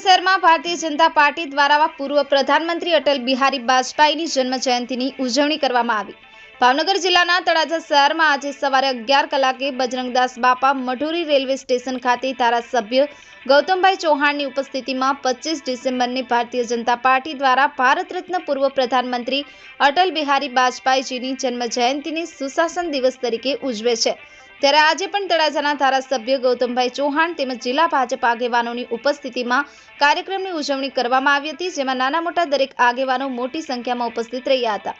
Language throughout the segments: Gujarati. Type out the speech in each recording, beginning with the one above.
શહેરમાં ભારતીય જનતા પાર્ટી દ્વારા પૂર્વ પ્રધાનમંત્રી અટલ બિહારી વાજપેયીની જન્મ જયંતિની ઉજવણી કરવામાં આવી. ભાવનગર જિલ્લાના તળાજા શહેરમાં આજે સવારે અગિયાર કલાકે બજરંગદાસ બાપા મઢુરી રેલવે સ્ટેશન ખાતે ધારાસભ્ય ગૌતમભાઈ ચૌહાણની ઉપસ્થિતિમાં પચીસ ડિસેમ્બરની ભારતીય જનતા પાર્ટી દ્વારા ભારત રત્ન પૂર્વ પ્રધાનમંત્રી અટલ બિહારી વાજપેયીજીની જન્મ જયંતિને સુશાસન દિવસ તરીકે ઉજવે છે. ત્યારે આજે પણ તળાજાના ધારાસભ્ય ગૌતમભાઈ ચૌહાણ તેમજ જિલ્લા ભાજપ આગેવાનોની ઉપસ્થિતિમાં કાર્યક્રમની ઉજવણી કરવામાં આવી હતી, જેમાં નાના મોટા દરેક આગેવાનો મોટી સંખ્યામાં ઉપસ્થિત રહ્યા હતા.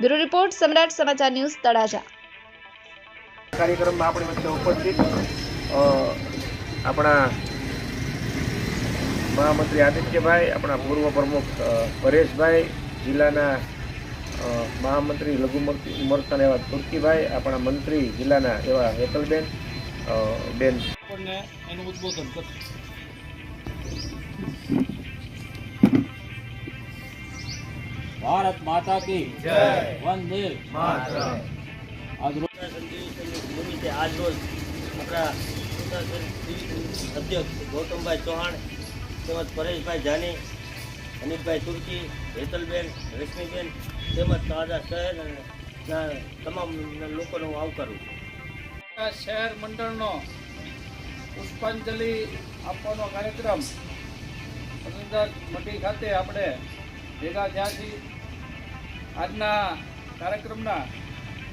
બ્યુરો રિપોર્ટ, સમ્રાટ સમાચાર ન્યૂઝ, તળાજા. કાર્યક્રમમાં આપણી વચ્ચે ઉપસ્થિત. આપણા મહામંત્રી આદિત્યભાઈ, આપણા પૂર્વ પ્રમુખ પરેશભાઈ, જિલ્લાના મહામંત્રી લઘુમતી ઉમરતાના એવા તુર્કીભાઈ આપણા મંત્રી જિલ્લાના એવા હેતલબેન બેન. એનું ઉદ્બોધન ભારત માતા કી જય વંદે આજ રોજ નિમિત્તે આજ રોજ આપણા અધ્યક્ષ ગૌતમભાઈ ચૌહાણ તેમજ પરેશભાઈ જાની અનિલભાઈ તુર્કી, હેતલબેન, રશ્મિબેન તેમજ તાજા શહેર તમામ લોકોનો હું આવકારું છું. શહેર મંડળનો પુષ્પાંજલિ આપવાનો કાર્યક્રમ અંદર મટી ખાતે આપણે ભેગા થયા આજના કાર્યક્રમના